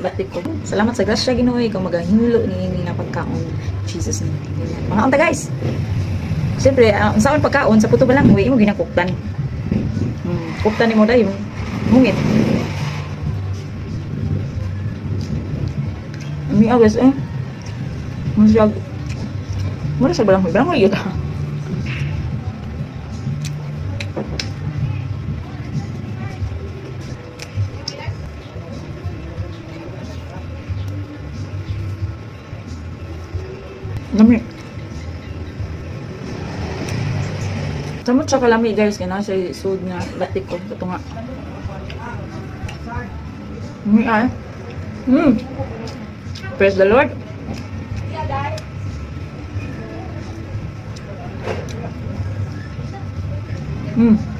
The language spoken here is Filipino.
batik ko. Salamat sa grasya Ginoo ikaw magahinlo ni nga pagkaon. Jesus name. Mga unta guys. Siyempre, uh, sa akin pagkaon sa puto ba lang, uwi mo ginakuktan. Hmm, kuktan ni mo dayo. Mungit. Ami agas eh. Masyag. Mura sa balang balang yun. Lami. Samot siya kalami guys, kaya nasa sud nga batik ko. Ito nga. Lami ay. Mm. Praise the Lord. Mm.